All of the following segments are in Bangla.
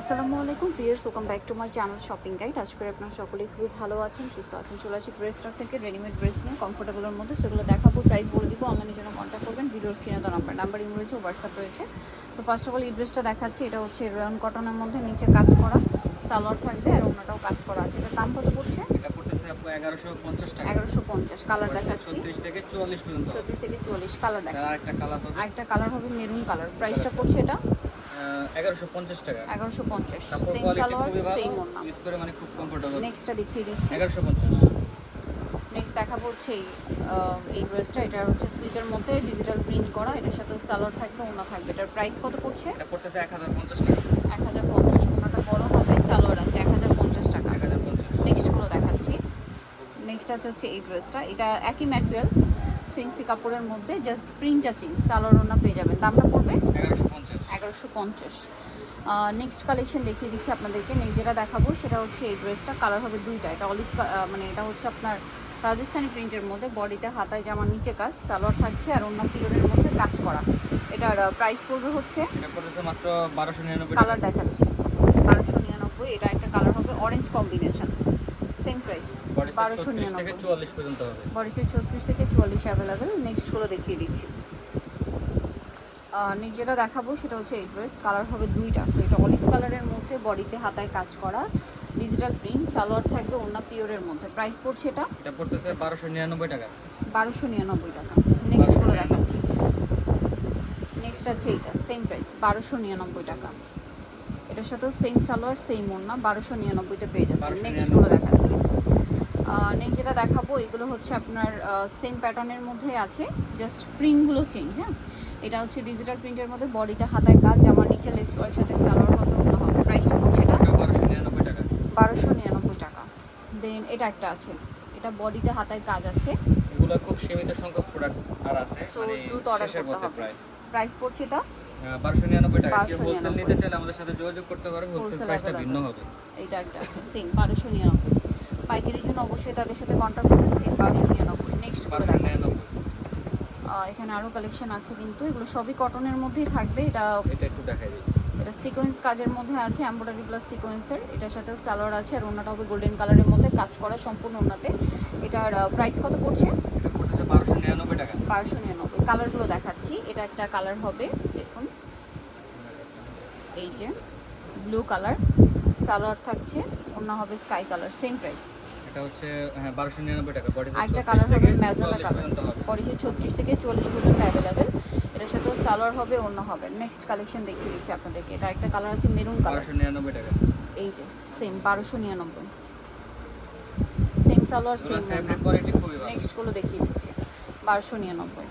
আসসালামু আলাইকুম viewers welcome back to my channel shopping guide. আজ করে আপনারা সকলেই খুবই ভালো আছেন সুস্থ আছেন চলে আসি ড্রেস স্টক থেকে রেডিমেড ড্রেস নিয়ে কমফোর্টেবলের মধ্যে। সেগুলো দেখাবো প্রাইস বলে দিব অনলাইনের জন্য কন্ট্যাক্ট করবেন ভিডিওর স্ক্রিনে তো নাম্বার নাম্বার ইম রয়েছে হোয়াটসঅ্যাপ রয়েছে। সো ফার্স্ট অফ অল এই ড্রেসটা দেখাচ্ছি এটা হচ্ছে রেয়ন কটনের মধ্যে নিচে কাজ করা সালোয়ার থাকবে আর অন্যটাও কাজ করা আছে। এটার দাম কত পড়ছে? এটা পড়তেছে আপু এগারোশো পঞ্চাশ টাকা। এগারোশো পঞ্চাশ কালার দেখাচ্ছি। থেকে চুয়াল্লিশ পর্যন্ত। চৌত্রিশ থেকে চুয়াল্লিশ কালার দেখা তার আরেকটা কালার হবে। আরেকটা কালার হবে মেরুন কালার প্রাইসটা পড়ছে এটা? এগারোশো পঞ্চাশ টাকা। এগারোশো পঞ্চাশ। কাপড় সেম সালোয়ার সেম ওড়না। ইউজ করে মানে খুব কমফোর্টেবল নেক্সটটা দেখিয়ে দিচ্ছি। নেক্সট দেখাবো হচ্ছে এই ড্রেসটা এটা হচ্ছে মধ্যে ডিজিটাল প্রিন্ট করা। এটার সাথে সালোয়ার থাকবে থাকবে। এটার প্রাইস কত পড়ছে? এটা পড়তেছে টাকা। বড় হবে সালোয়ার আছে টাকা। দেখাচ্ছি। নেক্সট আছে হচ্ছে এই ড্রেসটা এটা একই ম্যাটেরিয়াল ফেন্সি কাপড়ের মধ্যে জাস্ট প্রিন্টটা চেঞ্জ সালোয়ার ওনা পেয়ে যাবেন। দামটা পড়বে? এগারোশো পঞ্চাশ। নেক্সট কালেকশন দেখিয়ে দিচ্ছি আপনাদেরকে। নেক্সট যেটা দেখাবো সেটা হচ্ছে এই ড্রেসটা কালার হবে দুইটা। এটা অলিভ মানে এটা হচ্ছে আপনার রাজস্থানি প্রিন্টের মধ্যে। বডিতে হাতায় জামার নিচে কাজ সালোয়ার থাকছে আর অন্য পিওরের মধ্যে কাজ করা। এটার প্রাইস পড়বে হচ্ছে মাত্র বারোশো নিরানব্বই কালার দেখাচ্ছি। বারোশো নিরানব্বই। এটা একটা কালার হবে অরেঞ্জ কম্বিনেশন সেম প্রাইস বারোশো নিরানব্বই। চুয়াল্লিশ পর্যন্ত হবে। বডিসে ছত্রিশ থেকে চুয়াল্লিশ অ্যাভেলেবেল নেক্সটগুলো দেখিয়ে দিচ্ছি। নেক্সট যেটা দেখাবো সেটা হচ্ছে এই ড্রেস কালার হবে দুইটা। সো এটা অলিভ কালারের মধ্যে বডিতে হাতায় কাজ করা ডিজিটাল প্রিন্ট সালোয়ার থাকবে অন্য পিওরের মধ্যে। প্রাইস পড়ছে এটা? এটা পড়তেছে বারোশো নিরানব্বই টাকা। বারোশো নিরানব্বই টাকা। নেক্সটগুলো দেখাচ্ছি। নেক্সট আছে এইটা সেম প্রাইস বারোশো নিরানব্বই টাকা। এটার সাথেও সেম সালোয়ার সেম ওড়না বারোশো নিরানব্বইতে পেয়ে যাচ্ছে 1299 নেক্সটগুলো দেখাচ্ছি। নেক্সট যেটা দেখাবো এগুলো হচ্ছে আপনার সেম প্যাটার্নের মধ্যে আছে। জাস্ট প্রিন্টগুলো চেঞ্জ হ্যাঁ? এটা হচ্ছে ডিজিটাল প্রিন্টের মধ্যে বডিতে হাতায় কাজ জামার নিচে লেস ওয়ার্ক সাথে সালোয়ার হবে ওড়না হবে। প্রাইসটা পড়ছে এটা এটা। বারোশো নিরানব্বই টাকা। দেন এটা একটা আছে। এটা বডিতে হাতায় কাজ আছে। এগুলো খুব সীমিত সংখ্যক প্রোডাক্ট আর আছে মানে দ্রুত শেষের করতে হবে। প্রাইস পড়ছে এটা? বারোশো নিরানব্বই টাকা। কেউ হোলসেল নিতে চাইলে আমাদের সাথে যোগাযোগ করতে পারে হোলসেল প্রাইসটা ভিন্ন হবে। এইটা একটা আছে। সেম বারোশো নিরানব্বই। পাইকারির জন্য অবশ্যই তাদের সাথে কন্ট্যাক্ট করবেন সেম বারোশো নিরানব্বই। নেক্সট করে বারোশো দেখাচ্ছি নিরানব্বই আহ, এখানে আরও কালেকশন আছে কিন্তু এগুলো সবই কটনের মধ্যেই থাকবে। এটা এটা একটু দেখাই দিই। এটা সিকোয়েন্স কাজের মধ্যে আছে এমব্রয়ডারি প্লাস সিকোয়েন্সের এটার সাথে সালোয়ার আছে আর ওনাটা হবে গোল্ডেন কালারের মধ্যে কাজ করা সম্পূর্ণ ওনাতে এটার প্রাইস কত পড়ছে? বারোশো নিরানব্বই টাকা। বারোশো নিরানব্বই। কালারগুলো দেখাচ্ছি এটা একটা কালার হবে দেখুন। এই যে ব্লু কালার সালোয়ার থাকছে অন্য হবে স্কাই কালার সেম প্রাইস এটা হচ্ছে হ্যাঁ বারোশো নিরানব্বই টাকা। আরেকটা কালার হবে ম্যাজেন্টা কালার ছত্রিশ থেকে চল্লিশ পর্যন্ত অ্যাভেলেবেল এটার সাথেও সালোয়ার হবে অন্য হবে। নেক্সট কালেকশন দেখিয়ে দিচ্ছি আপনাদেরকে। এটা একটা কালার আছে মেরুন কালার নিরানব্বই টাকা। এই যে সেম বারোশো নিরানব্বই। সেম সালোয়ার সেম ভালো। নেক্সটগুলো দেখিয়ে দিচ্ছি। বারোশো নিরানব্বই।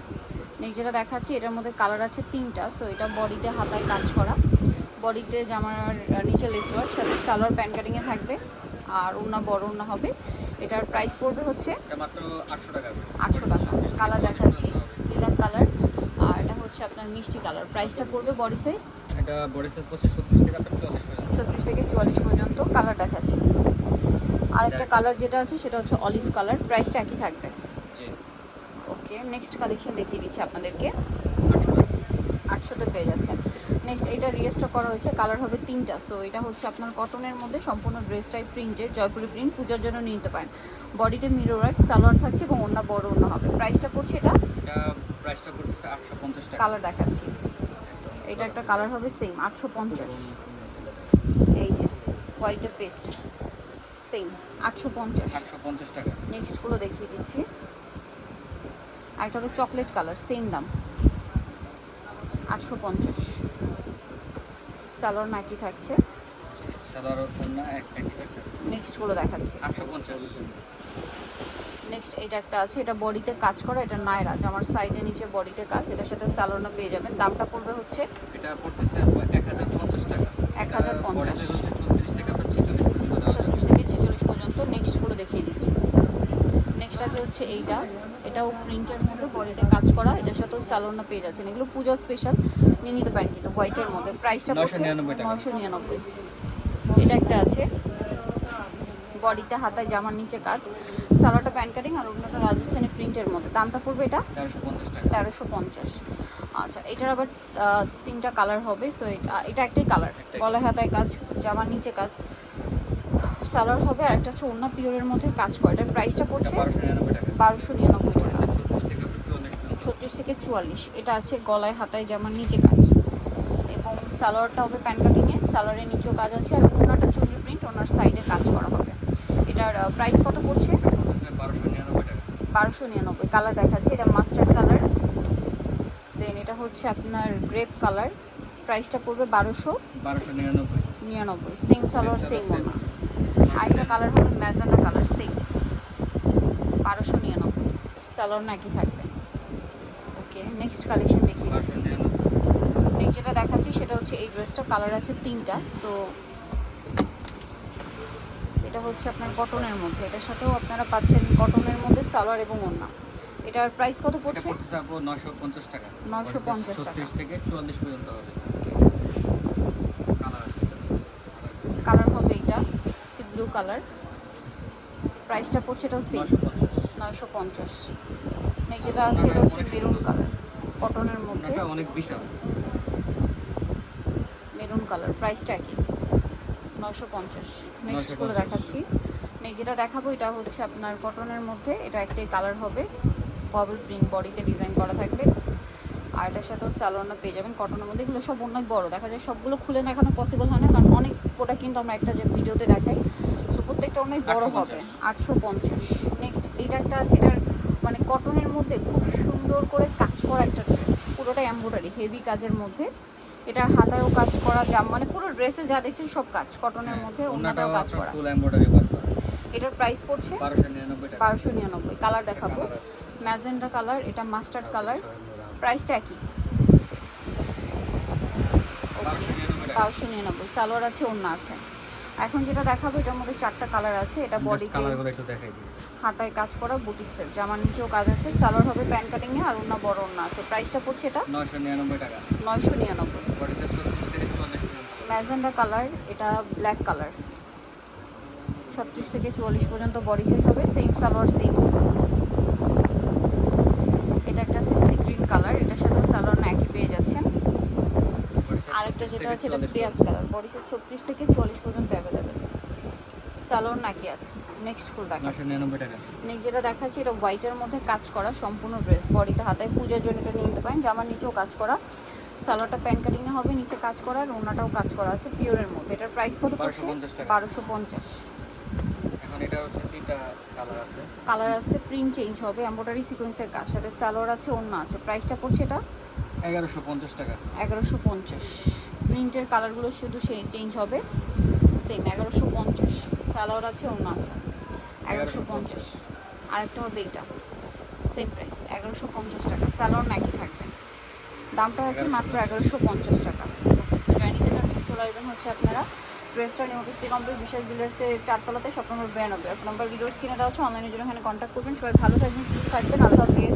নেক্সট যেটা দেখাচ্ছি এটার মধ্যে কালার আছে তিনটা। সো এটা বডিতে হাতায় কাজ করা। বডিতে জামার নিচে লেস ওয়ার্ক সাথে সালোয়ার প্যান্ট কাটিংয়ে থাকবে। আর ওনা বড় ওনা হবে। এটার প্রাইস পড়বে হচ্ছে আটশো টাকা কালার দেখাচ্ছি লিলাক কালার আর এটা হচ্ছে আপনার মিষ্টি কালার প্রাইসটা পড়বে বডি সাইজ এটা বডি সাইজ পড়ছে ছত্রিশ থেকে ছত্রিশ থেকে চুয়াল্লিশ পর্যন্ত কালার দেখাচ্ছি। আর একটা কালার যেটা আছে সেটা হচ্ছে অলিভ কালার প্রাইসটা একই থাকবে। ওকে নেক্সট কালেকশন দেখিয়ে দিচ্ছি আপনাদেরকে। আটশোতে পেয়ে যাচ্ছেন। নেক্সট এটা রিয়েস্টক করা হয়েছে কালার হবে তিনটা। সো এটা হচ্ছে আপনার কটনের মধ্যে সম্পূর্ণ ড্রেস টাইপ প্রিন্টের জয়পুরি প্রিন্ট পূজার জন্য নিতে পারেন। বডিতে মিরর ওয়ার্ক সালোয়ার থাকছে এবং অন্য বড় অন্য হবে। প্রাইসটা পড়ছে এটা? প্রাইসটা পড়তেছে আটশো পঞ্চাশ টাকা। কালার দেখাচ্ছি। এটা একটা কালার হবে সেম আটশো পঞ্চাশ। এই যে হোয়াইটের পেস্ট সেম আটশো পঞ্চাশ। আটশো পঞ্চাশ টাকা। নেক্সটগুলো দেখিয়ে দিচ্ছি। আর একটা হলো চকলেট কালার সেম দাম। আটশো পঞ্চাশ। সালোয়ার নাকি থাকছে। এক নেক্সটগুলো দেখাচ্ছি। পঞ্চাশ। নেক্সট এটা একটা আছে এটা বডিতে কাজ করা এটা নায়রা। আমার সাইডে নিচে বডিতে কাজ এটার সাথে সালোয়ারটা পেয়ে যাবেন। দামটা পড়বে হচ্ছে এটা পড়তেছে এক হাজার পঞ্চাশ টাকা। 1050 বডি সাইজ হচ্ছে ছত্রিশ থেকে আপনার ছেচল্লিশ পর্যন্ত দেওয়া যাবে। ছত্রিশ থেকে ছেচল্লিশ পর্যন্ত নেক্সটগুলো দেখিয়ে দিচ্ছি। নেক্সট আছে হচ্ছে এইটা এটাও প্রিন্টের মধ্যে বডিতে কাজ করা এটার সাথেও সালোনা পেয়ে যাচ্ছেন। এগুলো পূজা স্পেশাল নিয়ে নিতে পারেন কিন্তু হোয়াইটের মধ্যে। প্রাইসটা পড়ছে 999 টাকা। নয়শো নিরানব্বই। এটা একটা আছে। বডিতে হাতায় জামার নিচে কাজ। সালোয়ারটা প্যান্ট কাটিং আর অন্যটা রাজস্থানি প্রিন্টের মধ্যে। দামটা পড়বে এটা? তেরোশো পঞ্চাশ আচ্ছা এটার আবার তিনটা কালার হবে। সো এটা একটাই কালার। গলায় হাতায় কাজ জামার নিচে কাজ। সালোয়ার হবে আর একটা হচ্ছে অন্য পিওরের মধ্যে কাজ করে। এটার প্রাইসটা পড়ছে বারোশো নিরানব্বই টাকা। ছত্রিশ থেকে চুয়াল্লিশ। এটা আছে গলায় হাতায় জামার নিচে কাজ। এবং সালোয়ারটা হবে প্যান্ট কাটিংয়ে। সালোয়ারের নিচেও কাজ আছে আর ওনাটা চুন্ডি প্রিন্ট ওনার সাইডে কাজ করা হবে। এটার প্রাইস কত পড়ছে? বারোশো নিরানব্বই। কালার দেখাচ্ছে এটা মাস্টার্ড কালার দেন এটা হচ্ছে আপনার গ্রেপ কালার প্রাইসটা পড়বে বারোশো বারোশো নিরানব্বই। নিরানব্বই। Same salwar same. ওনা আরেকটা কালার হবে ম্যাজেন্ডা কালার সেম বারোশো নিরানব্বই। সালোয়ার নাকি থাকবে। ওকে নেক্সট কালেকশন দেখিয়ে দিচ্ছি। নেক্সট যেটা দেখাচ্ছি সেটা হচ্ছে এই ড্রেসটা কালার আছে তিনটা সো এটা হচ্ছে আপনার কটনের মধ্যে। এটার সাথেও আপনারা পাচ্ছেন কটনের মধ্যে সালোয়ার এবং ওড়না। এটার প্রাইস কত পড়ছে? পড়তেছে আপু নয়শো পঞ্চাশ টাকা। 950 টাকা। থেকে চুয়াল্লিশ পর্যন্ত হবে কালার আছে কালার হবে এটা সি ব্লু কালার। প্রাইসটা পড়ছে এটাও সেম নয়শো পঞ্চাশ। নয়শো নেক্সট যেটা আছে এটা হচ্ছে মেরুন কালার কটনের মধ্যে। অনেক বিশাল। মেরুন কালার প্রাইসটা কি নশো পঞ্চাশ। নেক্সট করে দেখাচ্ছি। নেক্সট যেটা দেখাবো এটা হচ্ছে আপনার কটনের মধ্যে এটা একটাই কালার হবে। বাবল প্রিন্ট বডিতে ডিজাইন করা থাকবে। আর এটার সাথেও স্যালোনা পেয়ে যাবেন কটনের মধ্যে। এগুলো সব অনেক বড় দেখা যায় সবগুলো খুলে দেখানো পসিবল হয় না কারণ অনেক প্রোডাক্ট কিন্তু আমরা একটা যে ভিডিওতে দেখাই প্রত্যেকটা অনেক বড় হবে। আটশো পঞ্চাশ। নেক্সট এটা একটা আছে এটার মানে কটনের মধ্যে খুব সুন্দর করে কাজ করা একটা ড্রেস পুরোটা এম্ব্রয়ডারি হেভি কাজের মধ্যে। এটার হাতায়ও কাজ করা জাম মানে পুরো ড্রেসে যা দেখছেন সব কাজ। কটনের মধ্যে অন্যটাও কাজ করা। এটার প্রাইস পড়ছে বারোশো নিরানব্বই কালার দেখাবো। ম্যাজেন্ডা কালার এটা মাস্টার্ড কালার প্রাইসটা একই। বারোশো নিরানব্বই নিরানব্বই। সালোয়ার আছে অন্য আছে। এখন যেটা দেখাবো এটার মধ্যে চারটা কালার আছে। এটা বডিতে কালারগুলো একটু দেখাই দিই। হাতায় কাজ করা বুটিক্সের জামার নিচেও কাজ আছে সালোয়ার হবে প্যান কাটিং এ আর অন্য বড় অন্য আছে। প্রাইসটা পড়ছে এটা নয়শো নিরানব্বই টাকা। নয়শো নিরানব্বই। পড়েছে ছত্রিশ থেকে চুয়াল্লিশ পর্যন্ত। ম্যাজেন্ডা কালার এটা ব্ল্যাক কালার ছত্রিশ থেকে চুয়াল্লিশ পর্যন্ত বডি সাইজ হবে সেম সালোয়ার সেম এটা একটা আছে সিগ্রিন কালার এটার সাথে সালোয়ার না একই পেয়ে যাচ্ছেন পড়েছে আরেকটা 36 যেটা আছে এটা পেঁয়াজ কালার বডি সাইজ ছত্রিশ থেকে চুয়াল্লিশ পর্যন্ত অ্যাভেলেবেল সালোয়ার নাকি আছে। নেক্সট ফুল দেখাচ্ছি। নেক্সট যেটা দেখাচ্ছি এটা হোয়াইটের মধ্যে কাজ করা সম্পূর্ণ ড্রেস বডিতে হাতায় পূজার জন্য এটা নিয়ে নিতে পারেন। জামার নিচেও কাজ করা। সালোয়ারটা প্যান্ট কাটিংয়ে হবে নিচে কাজ করা আর ওনাটাও কাজ করা আছে পিওরের মধ্যে। এটার প্রাইস কত পড়ছে? 1250 টাকা। বারোশো পঞ্চাশ। এটা হচ্ছে কালার আছে। কালার আছে প্রিন্ট চেঞ্জ হবে এম্ব্রয়ডারি সিকোয়েন্সের কাজ। সাথে সালোয়ার আছে অন্য আছে। প্রাইসটা পড়ছে এটা? এগারোশো পঞ্চাশ টাকা। এগারোশো পঞ্চাশ। প্রিন্টের কালারগুলো শুধু সেই চেঞ্জ হবে। সেম এগারোশো পঞ্চাশ। সালোয়ার আছে অন্য আছে। এগারোশো পঞ্চাশ। আরেকটা হবে এটা। সেম প্রাইস এগারোশো পঞ্চাশ টাকা। সালোয়ার নাকি থাকবে। দামটা আছে মাত্র এগারোশো পঞ্চাশ টাকা। ওকে সো যাই নিতে চাচ্ছেন চলে আসবেন হচ্ছে আপনারা ড্রেসটা নিউটিসি কমপ্লিট বিশাল ডিলার্সের চারতলাতে সব নম্বর বিরানব্বই এক নম্বর ভিডিওস কিনে দেওয়া হচ্ছে অনলাইনের জন্য এখানে কন্ট্যাক্ট করবেন। সবাই ভালো থাকবেন সুস্থ থাকবেন। আল্লাহ হাফিজ।